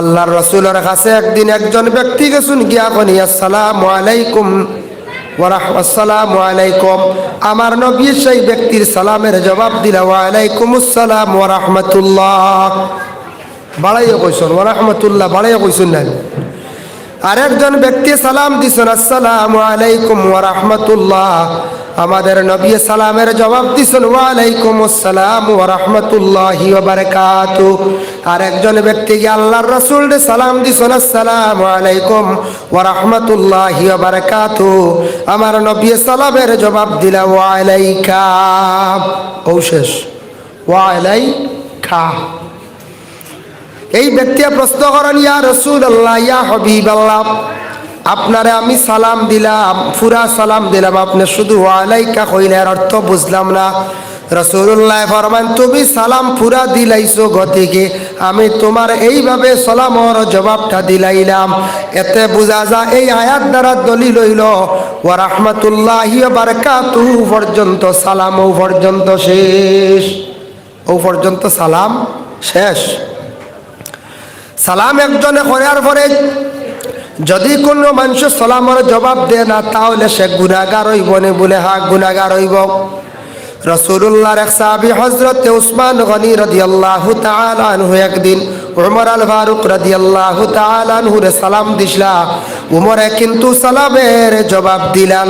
আল্লাহর রসুলের কাছে একদিন একজন ব্যক্তি গেছুন, গিয়া কনি আসসালামু আলাইকুম আলাইকুম। আমার নবী সেই ব্যক্তির সালামের জবাব দিলা ওয়ালাইকুম আসসালাম ওরহমতুল্লাহ ওরহমতুল্লাহ আরেকজন ব্যক্তি সালাম দিছেন, আসসালামু আলাইকুম ওয়া রাহমাতুল্লাহ। আমাদের নবী সালামের জবাব দিছেন ওয়া আলাইকুম আসসালাম ওয়া রাহমাতুল্লাহি ওয়া বারাকাতু। আরেকজন ব্যক্তিকে আল্লাহর রাসূল সালাম দিছেন, আসসালামু আলাইকুম ওয়া রাহমাতুল্লাহি ওয়া বারাকাতু। আমার নবী সালামের জবাব দিলা ওয়া আলাইকা শেষ ওয়া আলাইকা এই ব্যক্তি প্রশ্ন করেন, ইয়া রসুল আল্লাহ ইয়া হবিব আল্লাহ আপনারে আমি সালাম দিলাম ফুরা সালাম দিলাম। আপনি শুধু আলাইকা কইলের অর্থ বুঝলাম না। রসুল্লাহ ফরমান, তুমি সালাম পুরা দিলাইছো গতিকে, আমি তোমার এইভাবে সালামর জবাবটা দিলাইলাম। এতে বোঝা যা এই আয়াত দ্বারা দলিল হইল ও রহমতুল্লাহ বারকাতু পর্যন্ত সালাম, ও পর্যন্ত শেষ। ও পর্যন্ত সালাম শেষ। সালাম একজনে করার পরে যদি কোনো মানুষ সালামের জবাব দেয় না, তাহলে সে গুণাগার হইব নে বলে হা গুণাগার হইব। রসুল্লাহর এক সাহাবি হজরত উসমান গনি রদি আল্লাহ আনহু একদিন উমর আল ফারুক রদি আল্লাহ আনহুরে সালাম দিসলা উমরে কিন্তু সালামের জবাব দিলা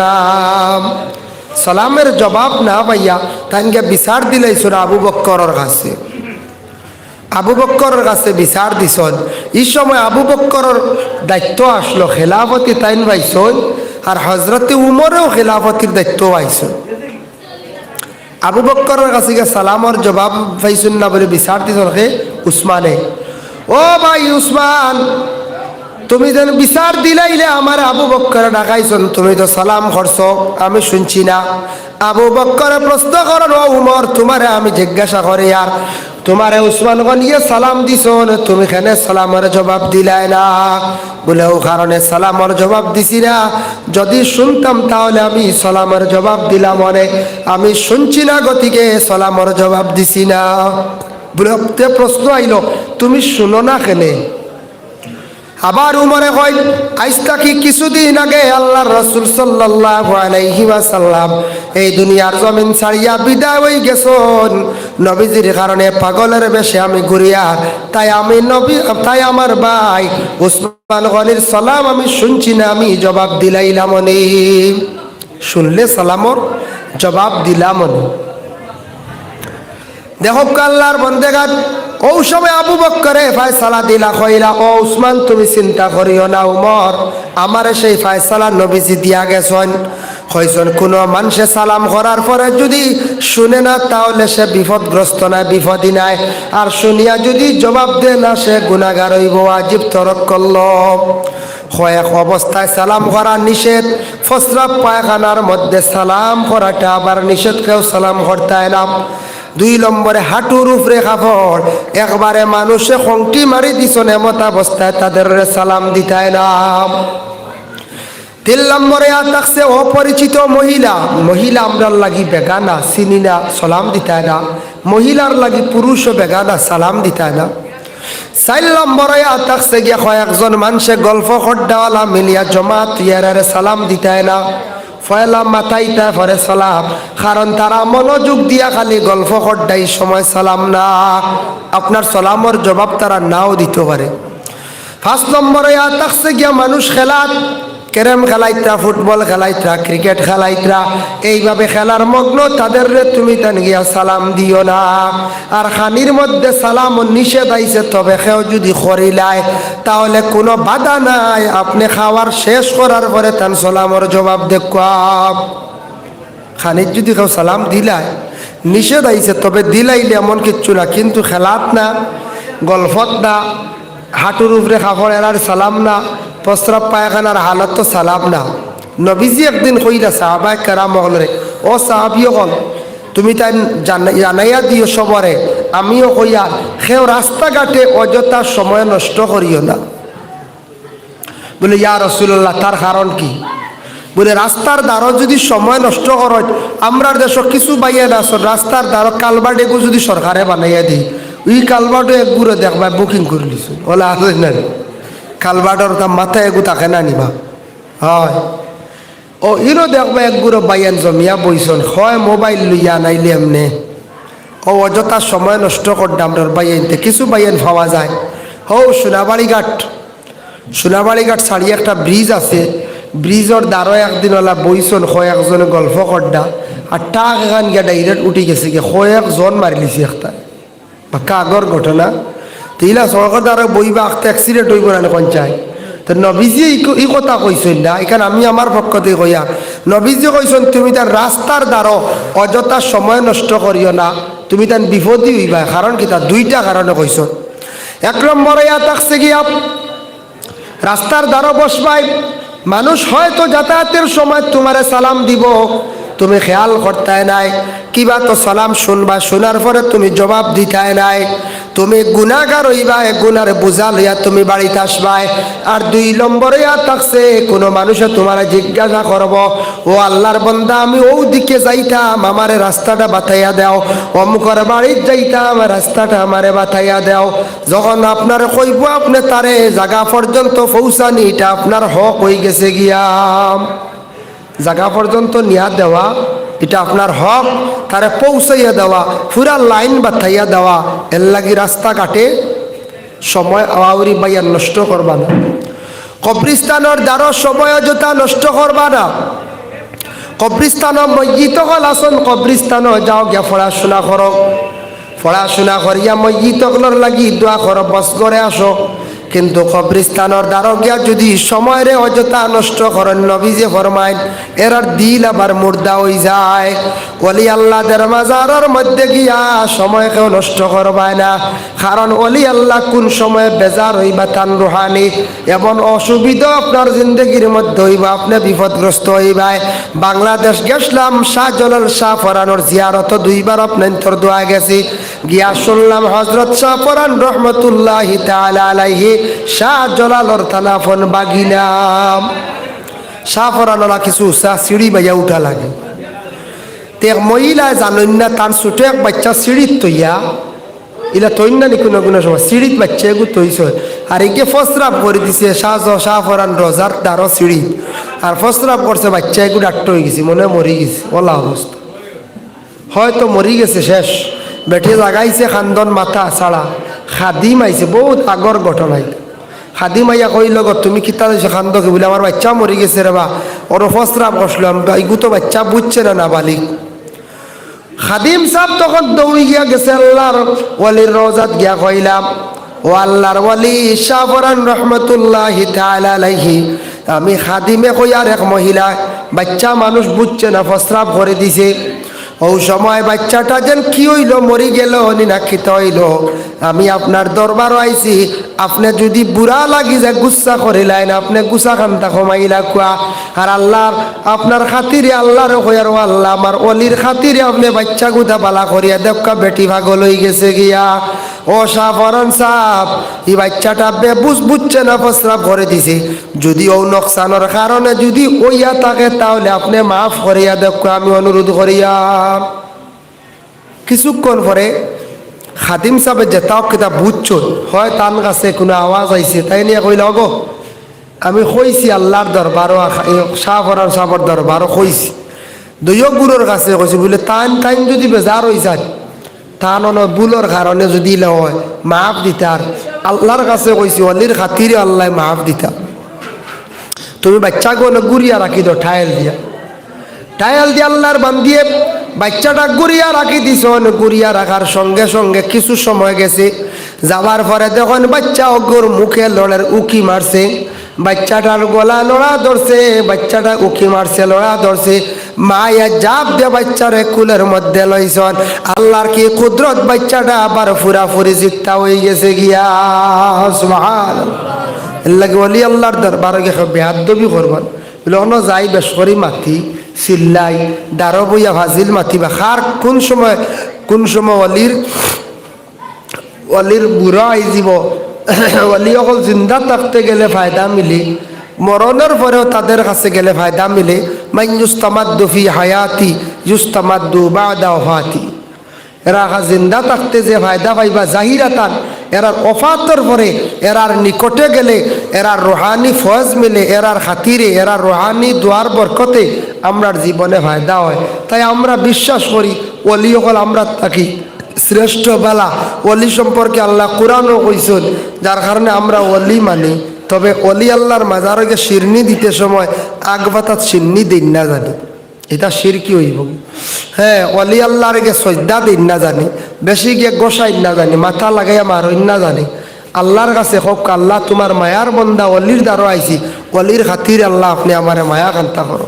সালামের জবাব না ভাইয়া তাইকে বিচার দিলাইছো আবু বক্করের কাছে। আবু বক্করের কাছে বিচার দিছন। এই সময় আবু বক্করের দায়িত্ব আসলো, খেলাফতি তাইন পাইছন আর হজরতে উমরেও খেলাফতির দায়িত্ব পাইছন। আবু বক্করের কাছে গিয়ে সালামর জবাব পাইছুন না বলে বিচার দিছন হে উসমানে। ও ভাই উসমান, তুমি যেন বিচার দিলাইলে আমার আবু বক্করে ডাকাইছন, তুমি তো সালাম করছ, আমি শুনছি না। আবু বক্করে প্রশ্ন করেন ও উমর, তোমারে আমি জিজ্ঞাসা করি আর তোমারে উসমান গনিয়ে সালাম দিছন, তুমি খানে সালামের জবাব দিলাই না? বলে, ও কারণে সালামের জবাব দিছি না। যদি শুনতাম তাহলে আমি সালামের জবাব দিলাম অনেক। আমি শুনছি না গতিকে সালামের জবাব দিছি না। বলে প্রশ্ন আইল, তুমি শুনো না কেনে? আবার উমরে কয় আইসটা কি কিছুদিন আগে আল্লাহর রসুল ওয়াসাল্লাম এই দুনিয়ার জমিন ছাড়িয়া বিদায় হয়ে গেছন। নবীজির কারণে পাগলের বেশে আমি ঘুরিয়া, তাই আমি নবী, তাই আমার ভাই উসমান গনির সালাম আমি শুনছি না, আমি জবাব দিলাইলাম শুনলে সালামর জবাব দিলাম দেখো আল্লাহর বন্দেগাত ও সময় আবু বক্করে ফায়সালা দিলা কইলা, ও উসমান, তুমি চিন্তা করিও না, উমর, আমারে সেই ফায়সালা নবীজি দিয়া গেছেন। কইছেন, কোনো মানুষে সালাম করার পরে যদি শুনে না, তাহলে সে বিপদগ্রস্ত নাই বিপদই নাই। আর শুনিয়া যদি জবাব দে না, সে গুণাগার হইব, আজীব তরক করল। কয়েক অবস্থায় সালাম করা নিষেধ ফসরা পায়খানার মধ্যে সালাম করাটা আবার নিষেধ কেউ সালাম করতে না। দুই নম্বরে হাঁটুর উপরে কাপড় একবারে মানুষে খংটি মারি দিছন এমত অবস্থায় তাদের সালাম দিতায় না। তিন নম্বরে আর থাকছে অপরিচিত মহিলা। মহিলা আমরার লাগি বেগানা চিনি না, সালাম দিতায় না। মহিলার লাগি পুরুষও বেগানা সালাম দিতায় না। চার নম্বরে আর থাকছে গিয়া কয়েকজন মানুষে গল্প খড্ডাওয়ালা মিলিয়া জমাত ইয়ারে সালাম দিতায় না। ফয়লা মাথাইতা ফরে সালাম। কারণ তারা মনোযোগ দিয়া খালি গল্প খড্ডাই সময় সালাম না। আপনার সালামর জবাব তারা নাও দিতে পারে। ফার্স্ট নম্বরে থাকছে গিয়া মানুষ খেলাত। ক্যারেম খেলাইতরা, ফুটবল খেলাইতরা, ক্রিকেট খেলাইতরা, এইভাবে খেলার মগ্ন তাদের তুমি তেন গিয়া সালাম দিও না। আর খানির মধ্যে সালাম নিষেধ আইছে, তবে সেও যদি করিলায় তাহলে কোনো বাধা নাই। আপনি খাওয়ার শেষ করার পরে তান সালামর জবাব দেখুয়াব খানির যদি কেউ সালাম দিলায় নিষেধ আইছে, তবে দিলাইলে এমন কিচ্ছু না, কিন্তু খেলাত না গল্পত না হাঁটুর উপরে কাপড় এরার সালাম না, প্রস্রাব পায়খানার হালত তো সালাম না। নবীজি একদিন কইলা, সাহাবায় কেরাম হলরে ও সাহাবিও হল তুমি তাই জানা- জানাইয়া দিও সবরে আমিও কইয়া, সেও রাস্তাঘাটে অযথা সময় নষ্ট করিও না। বলে, ইয়া রসুল্লাহ তার কারণ কি? বলে রাস্তার দ্বারও যদি সময় নষ্ট করত আমরা দেশ কিছু বাইয়া না রাস্তার দ্বারও কালবাডেগু যদি সরকারে বানাইয়া দিই ওই কালবাটো এক গুড়ো দেখবা বুকিং করে লিছো ওলা আছে না কালবাটোর মাথায় এগু থাকে না নিবা হয়। ও, ইরো দেখবা এক গুড়ো বাইয়ান জমিয়া বইছন। হয়, মোবাইল লইয়া নাইলে এমনে। ও, অযথা সময় নষ্ট করতাম তোর বাইয়ানতে কিছু বাইয়ান পাওয়া যায়। হো সোনাবাড়ি ঘাট। সোনাবাড়ি ঘাট একটা ব্রিজ আছে। ব্রিজর দ্বারো একদিন ওলা বইছন, হয়, একজনে গল্প করডা আর টাক এখান গিয়া ডাইরেক্ট উঠি গেছে কি হয়, একজন মারি একটা বা কাগর ঘটনা। তিলা সরকার দ্বারা বইবা একটা অ্যাক্সিডেন্ট হইব না চাই তো নবীজি এই- কথা কইছেন না এখানে আমি আমার পক্ষতে কইয়া নবীজি কইছেন তুমি তার রাস্তার দ্বারো অযথা সময় নষ্ট করিও না, তুমি তার বিপদই হইবা। কারণ কি তার দুইটা কারণে কইছেন এক নম্বরে ইয়া থাকছে গিয়া রাস্তার দ্বারা বসবাই। মানুষ হয়তো যাতায়াতের সময় তোমারে সালাম দিব। তুমি খেয়াল করতে নাই। কিবা তো সালাম শুনবা, শোনার পরে তুমি জবাব দিতে নাই। তুমি গুণাগার হইবা গুনার বোঝা লইয়া তুমি বাড়িতে আসবাই। আর দুই নম্বরে ইয়া থাকছে, কোনো মানুষে তোমার জিজ্ঞাসা করব, ও আল্লাহর বন্দা, আমি ও দিকে যাইতাম, আমারে রাস্তাটা বাতাইয়া দাও। অমুকর বাড়ির যাইতাম, রাস্তাটা আমারে বাতাইয়া দাও। যখন আপনার কইব, আপনি তারে জায়গা পর্যন্ত পৌঁছানি, এটা আপনার হক হয়ে গেছে গিয়াম জায়গা পর্যন্ত নিয়া দেওয়া, এটা আপনার হক, তারে পৌঁছাইয়া দেওয়া, পুরা লাইন বাতাইয়া দেওয়া, এর লাগি রাস্তাঘাটে সময় আওয়াউরি বাইয়া নষ্ট করবা না। কবরিস্তানের দ্বারা সময় অযথা নষ্ট করবা না। কবরিস্তান মসজিদ হল আসন, কবরিস্তান যাও গিয়া পড়াশোনা করো। পড়াশোনা করিয়া মসজিদ হলর লাগি দোয়া করো, বস করে আসো। কিন্তু কবরিস্তানের দ্বারা গিয়া যদি সময়ের অযথা নষ্ট করেন, নবীজে ফরমাইন, এরার দিল আবার মুর্দা হয়ে যায়। অলি আল্লাহ মাজারের মধ্যে গিয়া সময় কেউ নষ্ট করবায় না। কারণ অলি আল্লাহ কোন সময় বেজার হইবা তান রুহানি, এমন অসুবিধা আপনার জিন্দগির মধ্যে হইবা, আপনি বিপদগ্রস্ত হইবায়। বাংলাদেশ গেছিলাম শাহ জলাল শাহ ফরানোর জিয়ারত দুইবার আপনার দোয়া গেছি। গিয়া শুনলাম হজরত শাহ ফরান রহমতুল্লাহ আলাইহি শাহ জলালর থানাফন বাগিলাম। শাহ ফরানোরা কিছু উৎসাহ সিঁড়ি বাইয়া উঠা লাগে। তে এক মহিলা জানেন না তার ছোট এক বাচ্চা সিঁড়িত তৈয়া। ইলা তৈন না কোনো কোনো সময়, সিঁড়িত বাচ্চা এগু তৈছ। আর একে ফসরাপ করে দিছে শাহ শাহ ফরান রোজার দ্বারো সিঁড়ি আর ফসরাপ করছে বাচ্চা এগু ডাক্তার হয়ে গেছে, মনে মরি গেছে। ওলা অবস্থা। হয়তো মরি গেছে শেষ। বেটে জাগাইছে খান্দন মাথা ছাড়া। খাদিম আইছে, বহুত আগর ঘটনা এটা খাদিম আইয়া কইল গো তুমি কিতা দিছো খান্দ কি বলে আমার বাচ্চা মরি গেছে রে বা ওর ফসরাপ করছিলাম ইগু তো বাচ্চা বুঝছে না না বালিক খাদিম সাহেব তখন দৌড়ি গিয়া গেছে আল্লাহর ওয়ালির রোজাত গিয়া কইলাম ও আল্লাহর ওয়ালি শাহফরান রহমতুল্লাহ আলাইহি। আমি খাদিমে কই আর এক মহিলা, বাচ্চা মানুষ বুঝছে না ফসরাপ করে দিছে। ও সময় বাচ্চাটা যেন কি হইল, মরি গেল, নিনাক্ষিত হইল। আমি আপনার দরবারও আইছি, আপনি যদি বুড়া লাগি যায় গুসা করিলেন, আপনি গুসা খান্তা কমাইলা কুয়া। আর আল্লাহর, আপনার খাতিরে আল্লাহর ও আল্লাহ, আমার অলির খাতিরে আপনি বাচ্চা গুদা বালা করিয়া দেখা বেটি ভাগ লই গেছে গিয়া। ও সাফরন সাপ এই বাচ্চাটা বেবুজ বুঝছে না, প্রস্রাব করে দিছে। যদি ও নকশানোর কারণে যদি ওইয়া থাকে, তাহলে আপনি মাফ করিয়া দেখো, আমি অনুরোধ করিয়া। কিছুক্ষণ পরে খাদিম সাহেব যেতাও কিতা বুঝছ, হয় তান কাছে কোনো আওয়াজ আইছে, তাই নিয়ে কইল গো আমি কইছি আল্লাহর দরবারও শাহ ফরান সাহর দরবারও কইছি। দুইও গুরুর কাছে কইছি, বলে, তান তাইন যদি বেজার হয়ে যায় তান অন কারণে যদি ইলা হয় মাফ দিতার আল্লাহর কাছে কইছি অলির খাতিরে আল্লাহ মাফ দিতা। তুমি বাচ্চাকে গুড়িয়া রাখি দো ঠায়াল দিয়া। টায়াল দিয়ে আল্লাহর বান্ধিয়ে বাচ্চাটা গুড়িয়া রাখি দিছ গুড়িয়া রাখার সঙ্গে সঙ্গে কিছু সময় গেছে। যাওয়ার পরে দেখুন বাচ্চা অগ্র মুখে লড়ের উকি মারছে বাচ্চাটার গলা লড়া ধরছে বাচ্চাটা উকি মারছে লড়া ধরছে মায়া জাপ দিয়ে বাচ্চারে কুলের মধ্যে লইছন। আল্লাহর কি কুদরত বাচ্চাটা আবার ফুরাফুরি জিত্তা হয়ে গেছে গিয়া? সুবহান লাগে অলি আল্লাহর দরবার বেহাদ্দবি করবেন। বলে অন্য যাই বেশ করি মাতি চিল্লাই দারো বইয়া ভাজিল মাতিবা খার, কোন সময় কোন সময় অলির অলির বুড়া আই যাব অলি অকল জিন্দা থাকতে গেলে ফায়দা মিলি। মরণের পরেও তাদের কাছে গেলে ফায়দা মিলে। মাইন ইউস্তামাদ্দু ফি হায়াতি, ইউস্তামাদ্দু বাদা ওফাতি। এরা জিন্দা থাকতে যে ফায়দা পাইবা জাহিরাতান, এরার অফাতর পরে এরার নিকটে গেলে, এরার রোহানি ফজ মিলে, এরার খাতিরে, এরার রোহানি দোয়ার বরকতে আমরার জীবনে ফায়দা হয়। তাই আমরা বিশ্বাস করি অলি হল আমরা থাকি, শ্রেষ্ঠ বেলা। অলি সম্পর্কে আল্লাহ কোরআনও কইসন যার কারণে আমরা অলি মানি। তবে অলি আল্লাহর মাজারকে শিরনি দিতে সময় আগ বাতাত শিরনি দিন না জানি। এটা শির কি হইব? হ্যাঁ অলি আল্লাহর গে সজ্জা দিন না জানি, বেশি গিয়ে গোসাই না জানি, মাথা লাগাইয়া মারইন না জানি। আল্লাহর কাছে হোক, আল্লাহ তোমার মায়ার বন্দা অলির দ্বারা আইছি, অলির খাতির আল্লাহ আপনি আমার মায়া কান্তা করো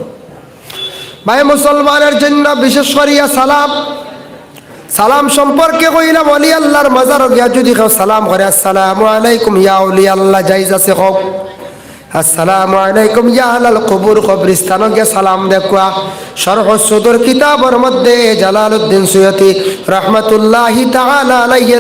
ভাই, মুসলমানের জন্য বিশেষ করিয়া সালাম। সালাম সম্পর্কে কইলাম অলি আল্লাহর মাজার গিয়া যদি কেউ সালাম করে, আসসালামু আলাইকুম ইয়া অলি আল্লাহ জাইজ আছে হোক আসসালামু আলাইকুম ইয়া আলাল কবুর কবরিস্তান সালাম দেখুয়া সরহ সদর কিতাবর মধ্যে জালালউদ্দিন সুয়তি, রহমতুল্লাহি তাআলা আলাইহি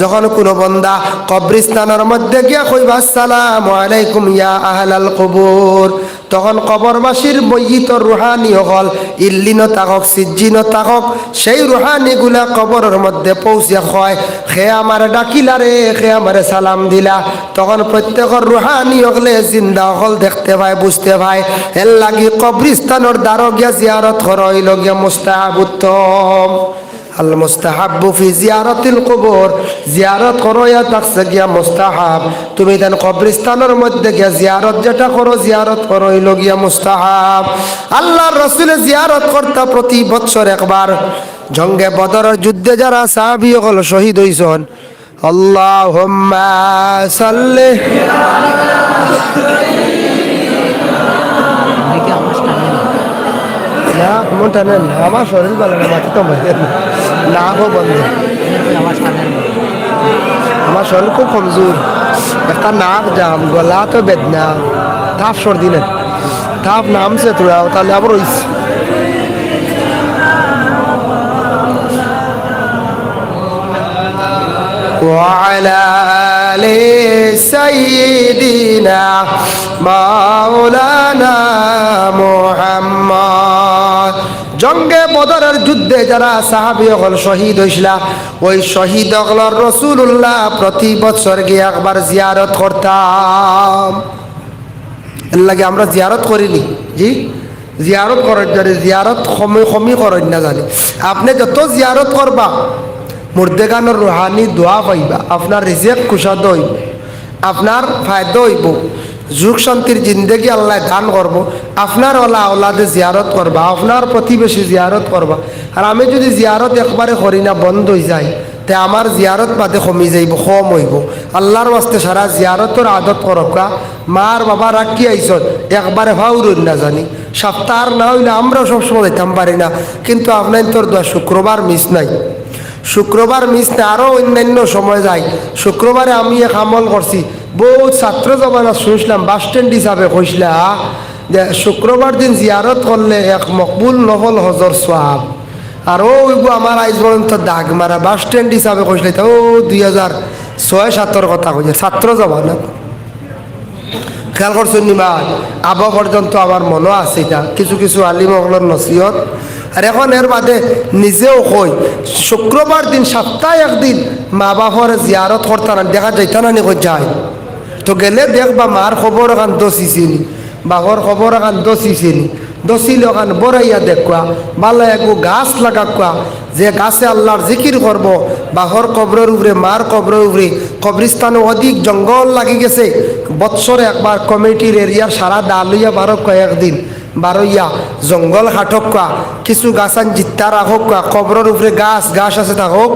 যখন কোনো বন্দা কবরিস্তানের মধ্যে গিয়া কইবা, আসসালামু আলাইকুম ইয়া আহলাল কবুর। তখন কবরবাসীর মയ്যিতর রুহানি হল ইল্লিন তাকক সিজ্জিন তাকক সেই রুহানিগুলা কবরের মধ্যে পৌঁছে হয় সে আমার ডাকিলারে সে আমারে সালাম দিলা। তখন প্রত্যেকের রুহানি হলে জিন্দা হল দেখতে পায়, বুঝতে পায়। এর লাগি কবরিস্তানের দ্বারো গিয়া জিয়ারত হরইল গিয়া মুস্তাহাব উত্তম। আল মুস্তাহাব্বু ফি জিয়ারতিল কবর। জিয়ারত করো ইয়া তাকসে গিয়া মুস্তাহাব। তুমি দেন কবরিস্তানের মধ্যে গিয়া জিয়ারত যেটা করো জিয়ারত করো হইল গিয়া মুস্তাহাব। আল্লাহর রসুলের জিয়ারত করতা প্রতি বছর একবার। জঙ্গে বদরের যুদ্ধে যারা সাহাবি হল শহীদ হইছন আল্লাহুম্মা সাল্লি। আমার শরীর ভালো না মাটি তো না গো বন্ধ আমার শরীর খুব কমজোর একটা নাক জাম গলা তো বেদনা তাপ সর্দি নেন তাপ নামছে তোরা তাহলে আবার রইছে وعلى آل سيدنا مولانا محمد জঙ্গে বদরের যুদ্ধে যারা সাহাবি হল, শহীদ হইসলা ওই শহীদ হলর রসুল্লাহ প্রতি বছর গিয়ে একবার জিয়ারত করতাম। লাগে আমরা জিয়ারত করিনি, জি? জিয়ারত করার জানি জিয়ারত সময় সময় করেন না জানি। আপনি যত জিয়ারত করবা, মুর্দেগানোর রুহানি দোয়া পাইবা আপনার রিজেক কুশাদ হইব, আপনার ফায়দা হইব। যুগ শান্তির জিন্দেগি আল্লাহ দান করব। আপনার ওলা ওলাদে জিয়ারত করবা, আপনার প্রতিবেশী জিয়ারত করবা। আর আমি যদি জিয়ারত একবারে করি না, বন্ধ হয়ে যায়। তে আমার জিয়ারত বাদে কমি যাইব, কম হইব। আল্লাহর বাস্তে সারা জিয়ারতর আদত করকা। মার বাবা রাখি আইসত, একবারে ভাউরুন না জানি। সপ্তাহ না হইলে আমরাও সবসময় যেতাম পারি না। কিন্তু আপনার তোর দোয়া শুক্রবার মিস নাই। শুক্রবার মিস না আরও অন্যান্য সময় যাই শুক্রবারে আমি এক আমল করছি। বহুত ছাত্র জমানা শুনছিলাম বাস স্ট্যান্ড হিসাবে কইসলা যে শুক্রবার দিন জিয়ারত করলে এক মকবুল নফল হজর সোয়াব আর ও আমার আইজ পর্যন্ত দাগ মারা বাস স্ট্যান্ড হিসাবে কইসলে ও দুই হাজার ছয় সাতর কথা কইছে ছাত্র জমানা খেয়াল করছেন নিমা আব পর্যন্ত আমার মনও আছে এটা কিছু কিছু আলিমহলর নসিহত আর এখন এর বাদে নিজেও কই শুক্রবার দিন সপ্তাহে একদিন মা বাপর জিয়ারত করতাম না দেখা যাইতা না নি যায়। তো গেলে দেখবা মার খবর এখান দছিছিনি বাঘর খবর এখান দছিছিনি দছিল কান বড়াইয়া দেখুয়া বালা একো গাছ লাগাকুয়া যে গাছে আল্লাহর জিকির করব বাঘর কবরের উপরে মার কবরের উপরে কবরিস্তানে অধিক জঙ্গল লাগি গেছে বৎসরে একবার কমিটির এরিয়ার সারা ডালইয়া বারো কয়েকদিন বারইয়া, জঙ্গল হাটকা কিছু গাছান জিত্তা রাখকা কবরের উপরে গাছ গাছ আছে থাকক,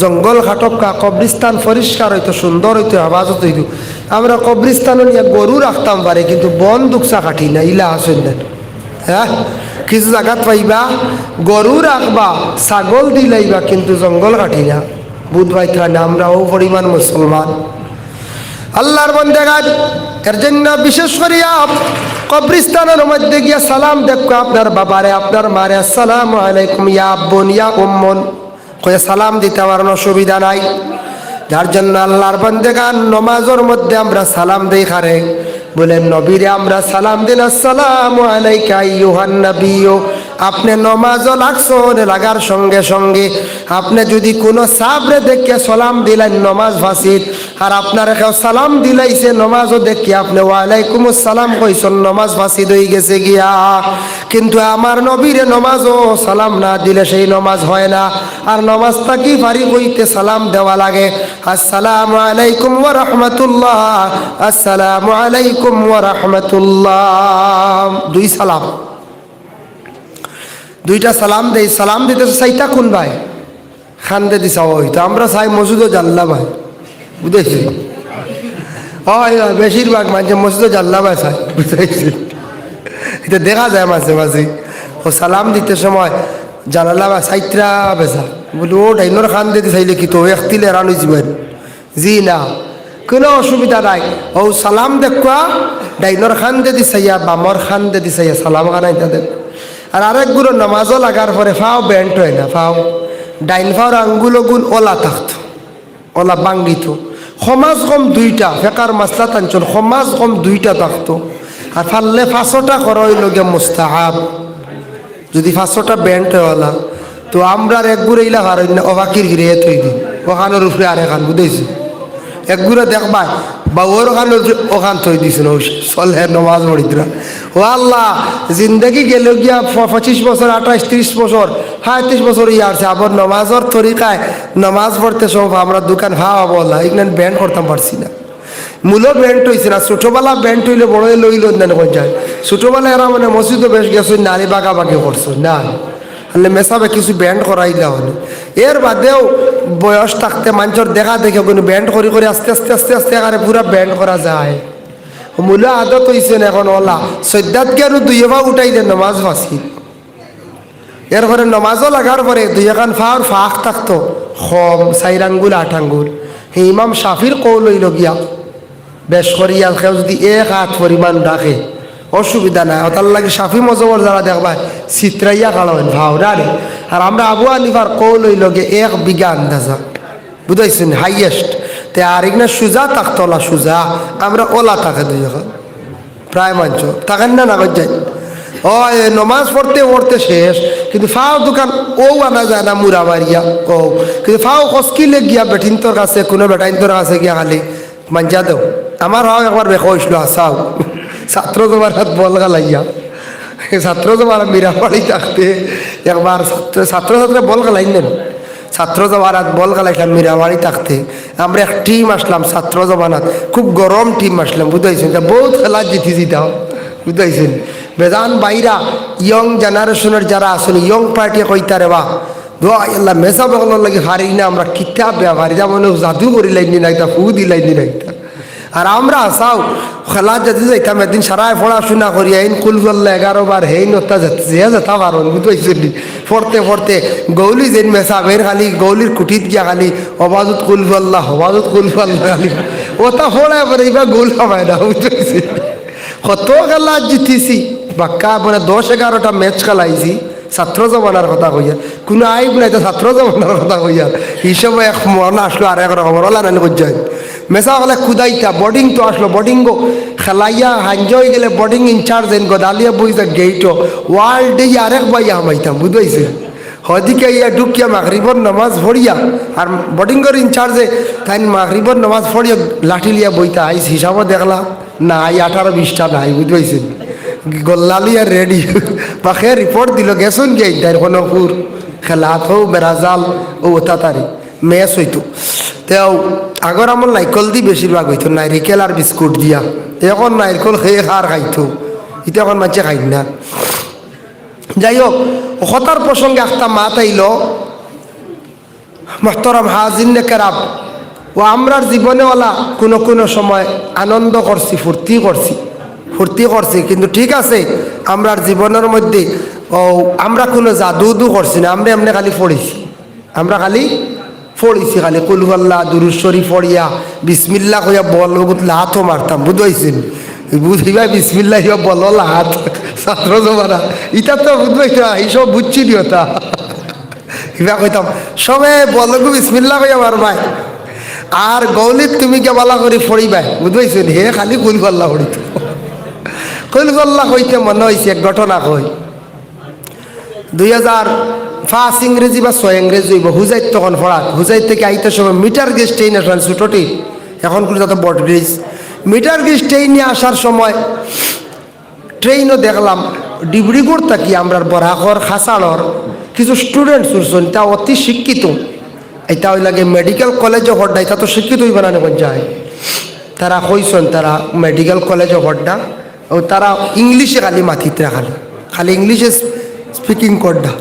জঙ্গল হাটকা কবরিস্তান পরিষ্কার হইতো সুন্দর হইতো আবাজত হইতো আমরা কবরিস্তানও নিয়ে গরু রাখতাম পারে, কিন্তু বন দুকসা কাটি না ইলা আসেন হ্যাঁ? কিছু জায়গাত পাইবা, গরু রাখবা, ছাগল দিলাইবা কিন্তু জঙ্গল কাটি না। বুধ পাইতা না আমরাও পরিমাণ মুসলমান আল্লাহর বন্দেগাজ এর জন্য বিশেষ করিয়া কবরিস্তানের মধ্যে গিয়া সালাম দেখো আপনার বাবারে, আপনার মারে, আসসালাম আলাইকুম ইয়া আব্বন, ইয়া উম্মন। কয়ে সালাম দিতে আমার অসুবিধা নাই। যার জন্য আল্লাহর বন্দেগান নমাজের মধ্যে আমরা সালাম দেই খারে। বলেন নবীরে, আমরা সালাম দিন আসসালাম আলাইকা ইউহান নবীও আপনি নমাজও লাগছেন লাগার সঙ্গে সঙ্গে আপনি যদি কোনো সাবরে দেখে সালাম দিলেন নমাজ ফাঁসির আর আপনার কেউ সালাম দিলাইছে নমাজও দেখে আপনি, ওয়ালাইকুম সালাম কইছেন নমাজ ফাঁসিদ হয়ে গেছে গিয়া। কিন্তু আমার নবীরে নমাজও সালাম না দিলে সেই নমাজ হয় না। আর নমাজটা কি ফারি হইতে সালাম দেওয়া লাগে? আসসালামু আলাইকুম ওয়া রাহমাতুল্লাহ। আসসালামু আলাইকুম ওয়া রাহমাতুল্লাহ। দুই সালাম। দুইটা সালাম দেই, সালাম দিতে চাইটা কোন ভাই? খান্দে দিছা, ওই তো আমরা চাই মসজিদও জানলা ভাই বুঝেছি? হয় বেশিরভাগ মানুষ মসজিদও জানলা ভাই চাই। বুঝেছি? এটা দেখা যায় মাঝে মাঝে। ও সালাম দিতে সময় জানালা বা সাইত্রা বেসা বলি, ও ডাইনোর খান দিতে চাইলে কি তো একতিলে রানুই যাবেন জি না। কোনো অসুবিধা নাই। ও সালাম দেখা ডাইনোর খান দে দিছাইয়া বামর খান দে দিছাইয়া সালাম খানাই তাদের আর আরেকগুলো নামাজও লাগার পরে ফাও ব্যান্ড হয় না, ফাও। ডাইন ফাওর আঙ্গুলো গুণ ওলা থাকতো ওলা বাঙ্গিত। সমাজ কম দুইটা, ফেকার মাসলা টানছন সমাজ কম দুইটা থাকতো আর ফাললে পাঁচশোটা করই লগে মুস্তাহাব। যদি পাঁচশোটা ব্যান্ড হওয়ালা তো আমরা এক গুড়ে ইলা হার অবাকির গিরে দিন ওখানোর উপরে আর এখান বুঝেছি এক গুড়ে দেখবা বা ওর ওখানে ওখান থই দিছিল চলে নমাজ পড়িতরা। ও আল্লাহ, জিন্দগি গেল গিয়া পঁচিশ বছর, আঠাশ, ত্রিশ বছর পঁয়ত্রিশ বছর ইয়ারছে আবার নমাজর তরিকায় নমাজ পড়তে সব আমরা দোকান ভাবা বলা এখানে ব্যান্ড করতাম পারছি না। মূল ব্যান্ড হয়েছে না, ছোটবেলা ব্যান্ড হইলে বড় লইল না যায়। ছোটবেলা এরা মানে মসজিদও বেশ গেছো, নারী বাগা বাগি করছ, না। হলে মেসাবে কিছু ব্যান্ড করাই দেওয়া হলো। এর বাদেও বয়স থাকতে মানুষের দেখা দেখে কোনো ব্যান্ড করে করে আস্তে আস্তে আস্তে আস্তে এখানে পুরা ব্যান্ড করা যায়। মূল আদত হয়েছে না এখন ওলা। সদ্যাতকে আর দুই এবার উঠাই দেন নমাজ ফাঁসি। এরপরে নমাজও লাগার পরে দুই এখান ফাওয়ার ফাঁক থাকতো। খম চাইর আঙ্গুল আট আঙ্গুল সেই ইমাম শাফির কৌল লইল গিয়া। বেশ করিয়া কেউ যদি এক হাত পরিমাণ রাখে অসুবিধা নাই। তার লাগে সাফি মজবর যারা দেখবা চিত্রাইয়া কালাবেন ভাওরারে আর আমরা আবু আনিফার কৌ লইল গে এক বিঘা আন্দাজা। বুঝাইছেন? হাইয়েস্ট তে আর না সুজা থাকতলা সুজা, আমরা ওলা থাকে দুই এখন। প্রায় মাঞ্চ থাকেন না না যাই ও নমাজ পড়তে পড়তে শেষ, কিন্তু ফাও দোকান, ও আনা যায় না মুরা মারিয়া ও কিন্তু ফাও কসকিলে গিয়া বেঠিন তোর কাছে, কোনো বেটাইন তোর কাছে গিয়া খালি মাঞ্জা দেও। আমার হাও একবার বেশ হয়েছিল আসাও। ছাত্র তোমার হাত বল গালাইয়া ছাত্র তোমার মিরাবাড়ি থাকতে একবার ছাত্র ছাত্র ছাত্র বল গালাই নেন ছাত্র জমানাত বল গালাইছিলাম মিরাবাড়ি থাকতে আমরা এক টিম আসলাম ছাত্র জমানাত খুব গরম টিম আসলাম, বুঝাইছেন? বহুত খেলা জিতি জিতাও, বুঝাইছেন? বেদান বাইরা, ইয়ং জেনারেশনের যারা আসেন ইয়ং পার্টি কইতারে বা। দোয়া মেসা বগলের লাগে হারি না, আমরা কিতাব ব্যবহারি যা মনে জাদু করি লাইনি না একটা ফু দি লাইনি না একটা আর আমরা আসাও খেলা যদি যাইতাম একদিন সারায় পড়াশোনা করি আইন কুল করলে এগারো বার হেই নতা যে যেতা পারন বুঝতে পড়তে পড়তে গৌলি যেন মেসা বের খালি গৌলির কুটিত গিয়া খালি, অবাজত কুল ফল্লা অবাজত কুল ফল্লা খালি। ওটা ফোড়ায় পরে এবার গোল হবায় না বুঝতে কত খেলা জিতিছি? বাক্কা মানে দশ এগারোটা ম্যাচ খেলাইছি। ছাত্র জমানার কথা কইয়া কোনো আইব নাই তো ছাত্র জমানার কথা কইয়া হিসাবে এক মন আসলো আর এক রকম ওলা নানি কইজাই মেসা হলে কুদাইতা বোর্ডিং তো আসলো বোর্ডিং গো। খেলাইয়া হাঞ্জ হয়ে গেলে বোর্ডিং ইনচার্জ এন গদালিয়া বইতা গেইট ওয়ার্ল্ডে আরেক বাইয়া হামাইতাম, বুঝাইছে? হদিকে ইয়া ঢুকিয়া মাগরিবর নামাজ পড়িয়া, আর বোর্ডিংয়ের ইনচার্জে তাই মাগরিবর নামাজ পড়িয়া লাঠি লিয়া বইতা, আইস হিসাবও দেখলা না আই আঠারো বিশটা নাই বুঝতে গোল্লালি আর রেডি পাখে রিপোর্ট দিল, গেছুন গে তাই কোনপুর খেলাত হো বেড়াজাল, ও তাতারি মেচ হইতো। তেও আগর আমার নাইকল দি বেশিরভাগ হইতো নারিকেল আর বিস্কুট দিয়া। এখন নারিকল খেয়ে খার খাইতো এটা এখন মাঝে খাই না যাই হোক হতার প্রসঙ্গে একটা মাত আইল মহতরম হাজিন কেরাব ও আমরার জীবনেওয়ালা কোনো কোনো সময় আনন্দ করছি ফুর্তি করছি ফুর্তি করছি কিন্তু ঠিক আছে আমরার জীবনের মধ্যে ও আমরা কোনো জাদুদু করছি না আমরা এমনি খালি পড়েছি আমরা খালি পড়েছি খালি কুলহল্লা দুরুশ্বরী পড়িয়া বিসমিল্লা কইয়া বল লাহাতও মারতাম, বুঝাইছেন? বুঝিবা বিসমিল্লা ইয়া বল লাহাত ছাত্র জমানা, ইটা তো বুঝবাইতা এইসব বুঝছি দিওতা কিবা কইতাম, সবে বলগু বিসমিল্লা কইয়া মারবাই। আর গৌলিত তুমি কে বলা করে ফড়িবাই, বুঝবাইছেন? হে খালি কুল গল্লা ফড়িত কুল গল্লা কইতে মনে হয়েছে এক ঘটনা কই। দুই হাজার পাঁচ ইংরেজি বা ছয় ইংরেজি হইব। হুজাইত তখন পড়াত হুজাইত থেকে আইতে সময় মিটার গেজ ট্রেন আসান ছোটটি। এখন কোনো যত বট ব্রিজ। মিটার গেজ ট্রেনে আসার সময় ট্রেনও দেখলাম ডিব্রুগড় থাকি আমরা বরাকর খাসাড়র কিছু স্টুডেন্ট শুনছেন তা অতি শিক্ষিত। এটা ওই লাগে মেডিকেল কলেজে হড্ডা এটা তো শিক্ষিত হইব না এখন যায়। তারা কইসন তারা মেডিকেল কলেজে হড্ডা ও তারা ইংলিশে খালি মাথিত খালি। খালি ইংলিশে স্পিকিং করডা।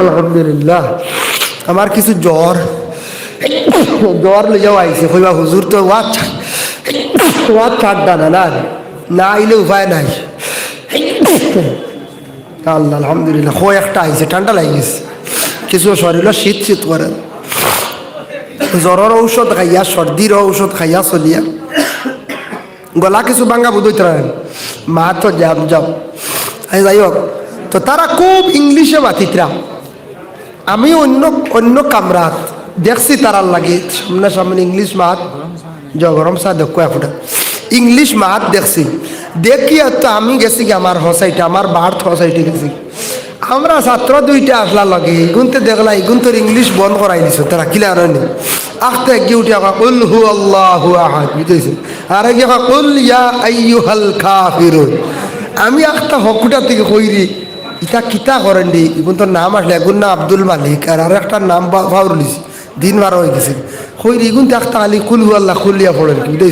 আলহামদুলিল্লাহ। আমার কিছু জ্বর। জ্বর লই যাওয়া আইছে কইবা হুজুর তো ওয়াত ওয়াত ছাড়ডা না না না আইলে উপায় নাই। আল্লাহ, আলহামদুলিল্লাহ কো একটা আইছে, ঠান্ডা লাগি গেছে। কিছু শরীর শীত শীত করে। জ্বরের ঔষধ খাইয়া, সর্দির ঔষধ খাইয়া চলিয়া। গলা কিছু বাঙ্গা বুধইতে পারেন মা তো যাম যাও যাই হোক তো তারা খুব ইংলিশে মাতিতরা আমি অন্য অন্য কামরাত দেখছি তারার লাগে, সামনে সামনে ইংলিশ মাত জ গরম চা দেখো এফুটা ইংলিশ মাত দেখছি। দেখি তো আমি গেছি কি আমার হসাইটে, আমার বার্থ হসাইটে গেছি আমরা ছাত্র দুইটা আসলা লাগে এগুনতে দেখলা এগুন তোর ইংলিশ বন্ধ করাই দিছ, তারা কিলা আর আখতে গিয়ে উঠে আকা কুল হু আল্লাহু আহাদ বুঝেছি আর গিয়ে আকা কুল ইয়া আইয়ুহাল কাফিরুন আমি আখতা হকুটা থেকে কইরি ইটা কিতা করেন দি? ইবন তোর নাম আসলে এগুন না আব্দুল মালিক, আর আর একটা নাম ভাউরলিস দিন বারো হয়ে গেছে। হই ইগুন দেখতা একটা কুল আল্লাহ খুলিয়া পড়েন কি?